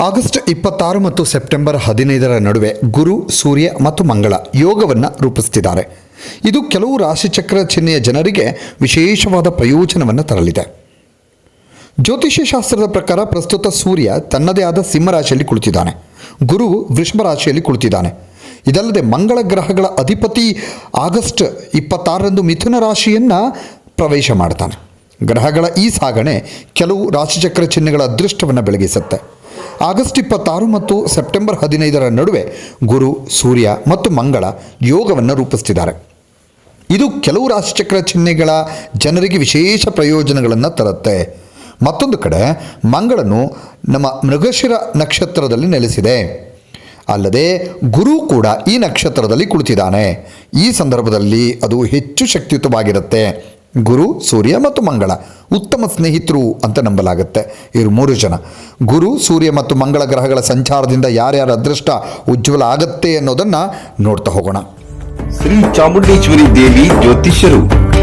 August ಇಪ್ಪತ್ತಾರು ಮತ್ತು September ಹದಿನೈದರ ನಡುವೆ ಗುರು, ಸೂರ್ಯ ಮತ್ತು ಮಂಗಳ ಯೋಗವನ್ನು ರೂಪಿಸುತ್ತಿದ್ದಾರೆ. ಇದು ಕೆಲವು ರಾಶಿಚಕ್ರ ಚಿಹ್ನೆಯ ಜನರಿಗೆ ವಿಶೇಷವಾದ ಪ್ರಯೋಜನವನ್ನು ತರಲಿದೆ. ಜ್ಯೋತಿಷ್ಯ ಶಾಸ್ತ್ರದ ಪ್ರಕಾರ ಪ್ರಸ್ತುತ ಸೂರ್ಯ ತನ್ನದೇ ಆದ ಸಿಂಹರಾಶಿಯಲ್ಲಿ ಕುಳಿತಿದ್ದಾನೆ. ಗುರು ವೃಷಭ ರಾಶಿಯಲ್ಲಿ ಕುಳಿತಿದ್ದಾನೆ. ಇದಲ್ಲದೆ ಮಂಗಳ ಗ್ರಹಗಳ ಅಧಿಪತಿ ಆಗಸ್ಟ್ ಇಪ್ಪತ್ತಾರರಂದು ಮಿಥುನ ರಾಶಿಯನ್ನು ಪ್ರವೇಶ ಮಾಡ್ತಾನೆ. ಗ್ರಹಗಳ ಈ ಸಾಗಣೆ ಕೆಲವು ರಾಶಿಚಕ್ರ ಚಿಹ್ನೆಗಳ ಅದೃಷ್ಟವನ್ನು ಬೆಳಗಿಸುತ್ತೆ. ಆಗಸ್ಟ್ ಇಪ್ಪತ್ತಾರು ಮತ್ತು ಸೆಪ್ಟೆಂಬರ್ ಹದಿನೈದರ ನಡುವೆ ಗುರು, ಸೂರ್ಯ ಮತ್ತು ಮಂಗಳ ಯೋಗವನ್ನು ರೂಪಿಸ್ತಿದ್ದಾರೆ. ಇದು ಕೆಲವು ರಾಶಿಚಕ್ರ ಚಿಹ್ನೆಗಳ ಜನರಿಗೆ ವಿಶೇಷ ಪ್ರಯೋಜನಗಳನ್ನು ತರುತ್ತೆ. ಮತ್ತೊಂದು ಕಡೆ, ಮಂಗಳನು ನಮ್ಮ ಮೃಗಶಿರ ನಕ್ಷತ್ರದಲ್ಲಿ ನೆಲೆಸಿದೆ. ಅಲ್ಲದೆ, ಗುರು ಕೂಡ ಈ ನಕ್ಷತ್ರದಲ್ಲಿ ಕುಳಿತಿದ್ದಾನೆ. ಈ ಸಂದರ್ಭದಲ್ಲಿ ಅದು ಹೆಚ್ಚು ಶಕ್ತಿಯುತವಾಗಿರುತ್ತೆ. ಗುರು, ಸೂರ್ಯ ಮತ್ತು ಮಂಗಳ. ಉತ್ತಮ ಸ್ನೇಹಿತರು ಅಂತ ನಂಬಲಾಗುತ್ತೆ. ಇವರು ಮೂರು ಜನ. ಗುರು, ಸೂರ್ಯ ಮತ್ತು ಮಂಗಳ ಗ್ರಹಗಳ ಸಂಚಾರದಿಂದ ಯಾರ್ಯಾರ ಅದೃಷ್ಟ ಉಜ್ವಲ ಆಗತ್ತೆ ಅನ್ನೋದನ್ನು ನೋಡ್ತಾ ಹೋಗೋಣ. ಶ್ರೀ ಚಾಮುಂಡೇಶ್ವರಿ ದೇವಿ ಜ್ಯೋತಿಷ್ಯರು.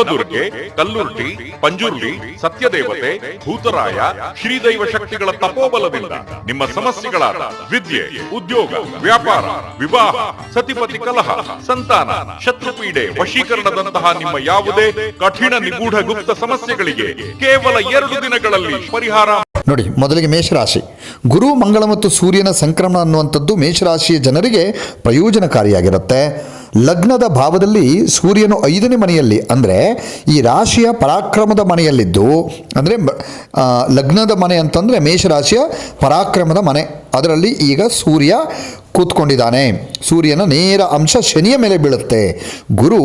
ನವದುರ್ಗೆ, ಕಲ್ಲುರ್ಟಿ ಪಂಜುರ್ಲಿ ಸತ್ಯದೇವತೆ, ಭೂತರಾಯ, ಶ್ರೀದೈವ ಶಕ್ತಿಗಳ ತಪೋಬಲದಿಂದ ನಿಮ್ಮ ಸಮಸ್ಯೆಗಳಾದ ವಿದ್ಯೆ, ಉದ್ಯೋಗ, ವ್ಯಾಪಾರ, ವಿವಾಹ, ಸತಿಪತಿ ಕಲಹ, ಸಂತಾನ, ಶತ್ರುಪೀಡೆ, ವಶೀಕರಣದಂತಹ ನಿಮ್ಮ ಯಾವುದೇ ಕಠಿಣ ನಿಗೂಢ ಗುಪ್ತ ಸಮಸ್ಯೆಗಳಿಗೆ ಕೇವಲ ಎರಡು ದಿನಗಳಲ್ಲಿ ಪರಿಹಾರ. ನೋಡಿ, ಮೊದಲಿಗೆ ಮೇಷರಾಶಿ. ಗುರು, ಮಂಗಳ ಮತ್ತು ಸೂರ್ಯನ ಸಂಕ್ರಮಣ ಅನ್ನುವಂಥದ್ದು ಮೇಷರಾಶಿಯ ಜನರಿಗೆ ಪ್ರಯೋಜನಕಾರಿಯಾಗಿರುತ್ತೆ. ಲಗ್ನದ ಭಾವದಲ್ಲಿ ಸೂರ್ಯನು ಐದನೇ ಮನೆಯಲ್ಲಿ, ಅಂದರೆ ಈ ರಾಶಿಯ ಪರಾಕ್ರಮದ ಮನೆಯಲ್ಲಿದ್ದು, ಅಂದರೆ ಲಗ್ನದ ಮನೆ ಅಂತಂದರೆ ಮೇಷರಾಶಿಯ ಪರಾಕ್ರಮದ ಮನೆ. ಅದರಲ್ಲಿ ಈಗ ಸೂರ್ಯ ಕೂತ್ಕೊಂಡಿದ್ದಾನೆ. ಸೂರ್ಯನ ನೇರ ಅಂಶ ಶನಿಯ ಮೇಲೆ ಬೀಳುತ್ತೆ. ಗುರು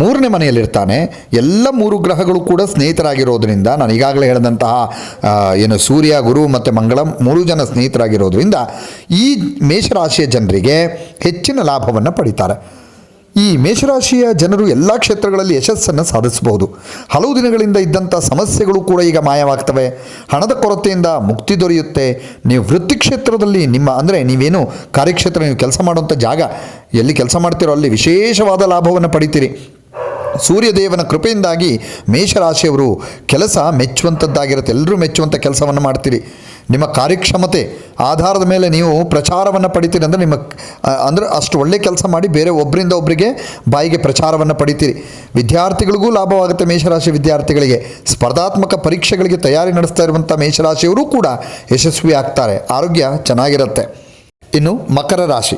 ಮೂರನೇ ಮನೆಯಲ್ಲಿರ್ತಾನೆ. ಎಲ್ಲ ಮೂರು ಗ್ರಹಗಳು ಕೂಡ ಸ್ನೇಹಿತರಾಗಿರೋದ್ರಿಂದ, ನಾನು ಈಗಾಗಲೇ ಹೇಳಿದಂತಹ ಏನು ಸೂರ್ಯ, ಗುರು ಮತ್ತು ಮಂಗಳ ಮೂರು ಜನ ಸ್ನೇಹಿತರಾಗಿರೋದ್ರಿಂದ, ಈ ಮೇಷರಾಶಿಯ ಜನರಿಗೆ ಹೆಚ್ಚಿನ ಲಾಭವನ್ನು ಪಡಿತಾರೆ. ಈ ಮೇಷರಾಶಿಯ ಜನರು ಎಲ್ಲ ಕ್ಷೇತ್ರಗಳಲ್ಲಿ ಯಶಸ್ಸನ್ನು ಸಾಧಿಸಬಹುದು. ಹಲವು ದಿನಗಳಿಂದ ಇದ್ದಂಥ ಸಮಸ್ಯೆಗಳು ಕೂಡ ಈಗ ಮಾಯವಾಗ್ತವೆ. ಹಣದ ಕೊರತೆಯಿಂದ ಮುಕ್ತಿ ದೊರೆಯುತ್ತೆ. ನೀವು ವೃತ್ತಿ ಕ್ಷೇತ್ರದಲ್ಲಿ ನಿಮ್ಮ ಅಂದರೆ ನೀವೇನು ಕಾರ್ಯಕ್ಷೇತ್ರ ನೀವು ಕೆಲಸ ಮಾಡುವಂಥ ಜಾಗ ಎಲ್ಲಿ ಕೆಲಸ ಮಾಡ್ತೀರೋ ಅಲ್ಲಿ ವಿಶೇಷವಾದ ಲಾಭವನ್ನು ಪಡಿತೀರಿ. ಸೂರ್ಯದೇವನ ಕೃಪೆಯಿಂದಾಗಿ ಮೇಷರಾಶಿಯವರು ಕೆಲಸ ಮೆಚ್ಚುವಂಥದ್ದಾಗಿರುತ್ತೆ ಎಲ್ಲರೂ ಮೆಚ್ಚುವಂಥ ಕೆಲಸವನ್ನು ಮಾಡ್ತೀರಿ. ನಿಮ್ಮ ಕಾರ್ಯಕ್ಷಮತೆ, ಆಧಾರದ ಮೇಲೆ ನೀವು ಪ್ರಚಾರವನ್ನು ಪಡಿತೀರಿ ಅಂದರೆ ನಿಮ್ಮ ಅಂದರೆ ಅಷ್ಟು ಒಳ್ಳೆ ಕೆಲಸ ಮಾಡಿ ಬೇರೆ ಒಬ್ಬರಿಂದ ಒಬ್ಬರಿಗೆ ಬಾಯಿಗೆ ಪ್ರಚಾರವನ್ನು ಪಡಿತೀರಿ. ವಿದ್ಯಾರ್ಥಿಗಳಿಗೂ ಲಾಭವಾಗುತ್ತೆ ಮೇಷರಾಶಿ ವಿದ್ಯಾರ್ಥಿಗಳಿಗೆ. ಸ್ಪರ್ಧಾತ್ಮಕ ಪರೀಕ್ಷೆಗಳಿಗೆ ತಯಾರಿ ನಡೆಸ್ತಾ ಇರುವಂಥ ಮೇಷರಾಶಿಯವರು ಕೂಡ ಯಶಸ್ವಿ ಆಗ್ತಾರೆ. ಆರೋಗ್ಯ ಚೆನ್ನಾಗಿರುತ್ತೆ. ಇನ್ನು ಮಕರ ರಾಶಿ.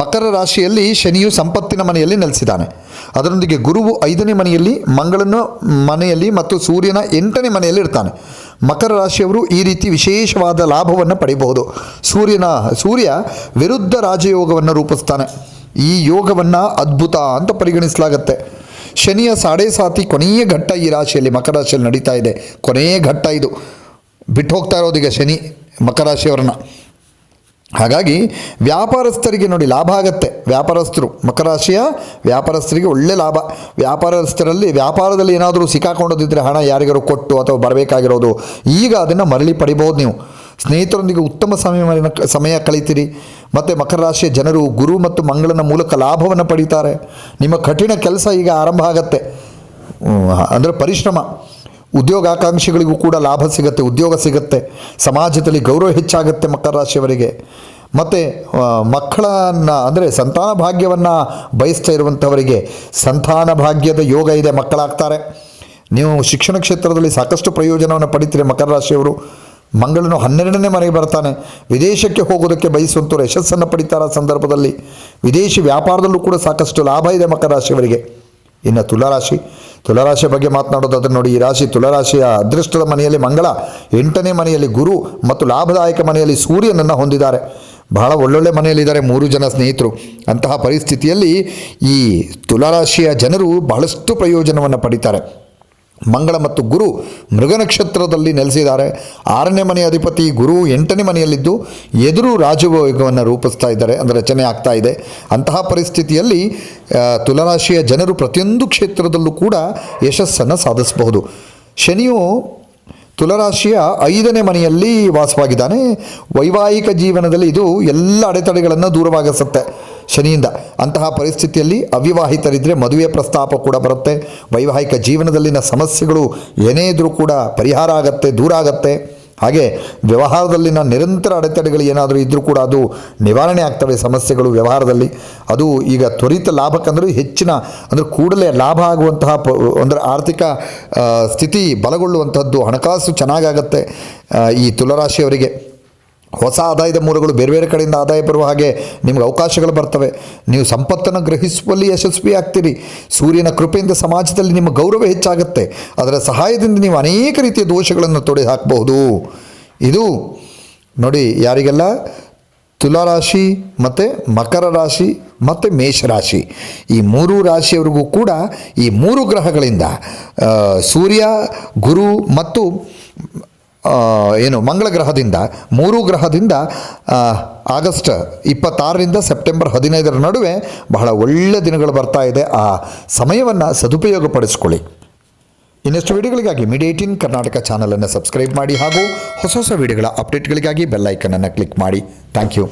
ಮಕರ ರಾಶಿಯಲ್ಲಿ ಶನಿಯು ಸಂಪತ್ತಿನ ಮನೆಯಲ್ಲಿ ನೆಲೆಸಿದ್ದಾನೆ. ಅದರೊಂದಿಗೆ ಗುರುವು ಐದನೇ ಮನೆಯಲ್ಲಿ, ಮಂಗಳನ ಮನೆಯಲ್ಲಿ ಮತ್ತು ಸೂರ್ಯನ ಎಂಟನೇ ಮನೆಯಲ್ಲಿ ಇರ್ತಾನೆ. ಮಕರ ರಾಶಿಯವರು ಈ ರೀತಿ ವಿಶೇಷವಾದ ಲಾಭವನ್ನು ಪಡೆಯಬಹುದು ಸೂರ್ಯನ, ಸೂರ್ಯ ವಿರುದ್ಧ ರಾಜಯೋಗವನ್ನು ರೂಪಿಸ್ತಾನೆ. ಈ ಯೋಗವನ್ನು ಅದ್ಭುತ ಅಂತ ಪರಿಗಣಿಸಲಾಗುತ್ತೆ. ಶನಿಯ ಸಾಡೆ ಸಾತಿ ಕೊನೆಯ ಘಟ್ಟ ಈ ರಾಶಿಯಲ್ಲಿ ಮಕರ ರಾಶಿಯಲ್ಲಿ ನಡೀತಾ ಇದೆ. ಕೊನೆಯ ಘಟ್ಟ ಇದು. ಬಿಟ್ಟು ಹೋಗ್ತಾ ಇರೋದೀಗ ಶನಿ, ಮಕರ ರಾಶಿಯವರನ್ನು. ಹಾಗಾಗಿ ವ್ಯಾಪಾರಸ್ಥರಿಗೆ ನೋಡಿ ಲಾಭ ಆಗತ್ತೆ. ವ್ಯಾಪಾರಸ್ಥರು, ಮಕರ ರಾಶಿಯ ವ್ಯಾಪಾರಸ್ಥರಿಗೆ ಒಳ್ಳೆ ಲಾಭ. ವ್ಯಾಪಾರಸ್ಥರಲ್ಲಿ ವ್ಯಾಪಾರದಲ್ಲಿ ಏನಾದರೂ ಸಿಕ್ಕಾಕೊಂಡೋದಿದ್ದರೆ ಹಣ ಯಾರಿಗಾರು ಕೊಟ್ಟು ಅಥವಾ ಬರಬೇಕಾಗಿರೋದು, ಈಗ ಅದನ್ನು ಮರಳಿ ಪಡಿಬೋದು ನೀವು. ಸ್ನೇಹಿತರೊಂದಿಗೆ ಉತ್ತಮ ಸಮಯ ಸಮಯ ಕಳೀತೀರಿ. ಮತ್ತು ಮಕರ ರಾಶಿಯ ಜನರು ಗುರು ಮತ್ತು ಮಂಗಳನ ಮೂಲಕ ಲಾಭವನ್ನು ಪಡೀತಾರೆ. ನಿಮ್ಮ ಕಠಿಣ ಕೆಲಸ ಈಗ ಆರಂಭ ಆಗತ್ತೆ. ಅಂದರೆ ಪರಿಶ್ರಮ. ಉದ್ಯೋಗಾಕಾಂಕ್ಷಿಗಳಿಗೂ ಕೂಡ ಲಾಭ ಸಿಗುತ್ತೆ, ಉದ್ಯೋಗ ಸಿಗುತ್ತೆ, ಸಮಾಜದಲ್ಲಿ ಗೌರವ ಹೆಚ್ಚಾಗುತ್ತೆ ಮಕರ ರಾಶಿಯವರಿಗೆ. ಮತ್ತು ಮಕ್ಕಳನ್ನು ಅಂದರೆ ಸಂತಾನ ಭಾಗ್ಯವನ್ನು ಬಯಸ್ತಾ ಇರುವಂಥವರಿಗೆ ಸಂತಾನ ಭಾಗ್ಯದ ಯೋಗ ಇದೆ, ಮಕ್ಕಳಾಗ್ತಾರೆ. ನೀವು ಶಿಕ್ಷಣ ಕ್ಷೇತ್ರದಲ್ಲಿ ಸಾಕಷ್ಟು ಪ್ರಯೋಜನವನ್ನು ಪಡಿತೀರಿ ಮಕರ ರಾಶಿಯವರು. ಮಂಗಳನು ಹನ್ನೆರಡನೇ ಮನೆಗೆ ಬರ್ತಾನೆ. ವಿದೇಶಕ್ಕೆ ಹೋಗೋದಕ್ಕೆ ಬಯಸುವಂಥವ್ರು ಯಶಸ್ಸನ್ನು ಪಡಿತಾರೆ ಸಂದರ್ಭದಲ್ಲಿ. ವಿದೇಶಿ ವ್ಯಾಪಾರದಲ್ಲೂ ಕೂಡ ಸಾಕಷ್ಟು ಲಾಭ ಇದೆ ಮಕರ ರಾಶಿಯವರಿಗೆ. ಇನ್ನು ತುಲಾರಾಶಿ ತುಲಾರಾಶಿಯ ಬಗ್ಗೆ ಮಾತನಾಡೋದಾದ್ರೆ ನೋಡಿ, ಈ ರಾಶಿ ತುಲಾರಾಶಿಯ ಅದೃಷ್ಟದ ಮನೆಯಲ್ಲಿ ಮಂಗಳ, ಎಂಟನೇ ಮನೆಯಲ್ಲಿ ಗುರು ಮತ್ತು ಲಾಭದಾಯಕ ಮನೆಯಲ್ಲಿ ಸೂರ್ಯನನ್ನು ಹೊಂದಿದ್ದಾರೆ. ಬಹಳ ಒಳ್ಳೊಳ್ಳೆ ಮನೆಯಲ್ಲಿದ್ದಾರೆ ಮೂರು ಜನ ಸ್ನೇಹಿತರು. ಅಂತಹ ಪರಿಸ್ಥಿತಿಯಲ್ಲಿ ಈ ತುಲಾರಾಶಿಯ ಜನರು ಬಹಳಷ್ಟು ಪ್ರಯೋಜನವನ್ನು ಪಡಿತಾರೆ. ಮಂಗಳ ಮತ್ತು ಗುರು ಮೃಗ ನಕ್ಷತ್ರದಲ್ಲಿ ನೆಲೆಸಿದ್ದಾರೆ. ಆರನೇ ಮನೆಯ ಅಧಿಪತಿ ಗುರು ಎಂಟನೇ ಮನೆಯಲ್ಲಿದ್ದು ಎದುರು ರಾಜಭೋಗವನ್ನು ರೂಪಿಸ್ತಾ ಇದ್ದಾರೆ. ಅಂದರೆ ರಚನೆ ಆಗ್ತಾ ಇದೆ. ಅಂತಹ ಪರಿಸ್ಥಿತಿಯಲ್ಲಿ ತುಲರಾಶಿಯ ಜನರು ಪ್ರತಿಯೊಂದು ಕ್ಷೇತ್ರದಲ್ಲೂ ಕೂಡ ಯಶಸ್ಸನ್ನು ಸಾಧಿಸಬಹುದು. ಶನಿಯು ತುಲರಾಶಿಯ ಐದನೇ ಮನೆಯಲ್ಲಿ ವಾಸವಾಗಿದ್ದಾನೆ. ವೈವಾಹಿಕ ಜೀವನದಲ್ಲಿ ಇದು ಎಲ್ಲ ಅಡೆತಡೆಗಳನ್ನು ದೂರವಾಗಿಸುತ್ತೆ. ಶನಿಯಿಂದ. ಅಂತಹ ಪರಿಸ್ಥಿತಿಯಲ್ಲಿ ಅವಿವಾಹಿತರಿದ್ದರೆ ಮದುವೆ ಪ್ರಸ್ತಾಪ ಕೂಡ ಬರುತ್ತೆ. ವೈವಾಹಿಕ ಜೀವನದಲ್ಲಿನ ಸಮಸ್ಯೆಗಳು ಏನೇ ಇದ್ರೂ ಕೂಡ ಪರಿಹಾರ ಆಗತ್ತೆ, ದೂರ ಆಗತ್ತೆ. ಹಾಗೆ ವ್ಯವಹಾರದಲ್ಲಿನ ನಿರಂತರ ಅಡೆತಡೆಗಳು ಏನಾದರೂ ಇದ್ದರೂ ಕೂಡ ಅದು ನಿವಾರಣೆ ಆಗ್ತವೆ ಸಮಸ್ಯೆಗಳು ವ್ಯವಹಾರದಲ್ಲಿ. ಅದು ಈಗ ತ್ವರಿತ ಲಾಭಕ್ಕಂದರೂ ಹೆಚ್ಚಿನ ಅಂದರೆ ಕೂಡಲೇ ಲಾಭ ಆಗುವಂತಹ ಪ, ಅಂದರೆ ಆರ್ಥಿಕ ಸ್ಥಿತಿ ಬಲಗೊಳ್ಳುವಂಥದ್ದು ಹಣಕಾಸು ಚೆನ್ನಾಗಾಗತ್ತೆ ಈ ತುಲರಾಶಿಯವರಿಗೆ. ಹೊಸ ಆದಾಯದ ಮೂಲಗಳು ಬೇರೆ ಬೇರೆ ಕಡೆಯಿಂದ ಆದಾಯ ಬರುವ ಹಾಗೆ ನಿಮಗೆ ಅವಕಾಶಗಳು ಬರ್ತವೆ. ನೀವು ಸಂಪತ್ತನ್ನು ಗ್ರಹಿಸುವಲ್ಲಿ ಯಶಸ್ವಿ ಆಗ್ತೀರಿ. ಸೂರ್ಯನ ಕೃಪೆಯಿಂದ ಸಮಾಜದಲ್ಲಿ ನಿಮ್ಮ ಗೌರವ ಹೆಚ್ಚಾಗುತ್ತೆ. ಅದರ ಸಹಾಯದಿಂದ ನೀವು ಅನೇಕ ರೀತಿಯ ದೋಷಗಳನ್ನು ತೊಡೆ ಹಾಕಬಹುದು. ಇದು ನೋಡಿ ಯಾರಿಗೆಲ್ಲ ತುಲಾರಾಶಿ ಮತ್ತು ಮಕರ ರಾಶಿ ಮತ್ತು ಮೇಷರಾಶಿ ಈ ಮೂರು ರಾಶಿಯವರಿಗೂ ಕೂಡ ಈ ಮೂರು ಗ್ರಹಗಳಿಂದ ಸೂರ್ಯ, ಗುರು ಮತ್ತು ಏನು, ಮಂಗಳ ಗ್ರಹದಿಂದ, ಮೂರು ಗ್ರಹದಿಂದ ಆಗಸ್ಟ್ ಇಪ್ಪತ್ತಾರರಿಂದ ಸೆಪ್ಟೆಂಬರ್ ಹದಿನೈದರ ನಡುವೆ ಬಹಳ ಒಳ್ಳೆಯ ದಿನಗಳು ಬರ್ತಾ ಇದೆ. ಆ ಸಮಯವನ್ನು ಸದುಪಯೋಗಪಡಿಸ್ಕೊಳ್ಳಿ. ಇನ್ನಷ್ಟು ವಿಡಿಯೋಗಳಿಗಾಗಿ ಮೀಡಿಯಾ ಏಟೀನ್ ಕರ್ನಾಟಕ ಚಾನಲನ್ನು ಸಬ್ಸ್ಕ್ರೈಬ್ ಮಾಡಿ ಹಾಗೂ ಹೊಸ ಹೊಸ ವಿಡಿಯೋಗಳ ಅಪ್ಡೇಟ್ಗಳಿಗಾಗಿ ಬೆಲ್ಲೈಕನನ್ನು ಕ್ಲಿಕ್ ಮಾಡಿ. Thank you.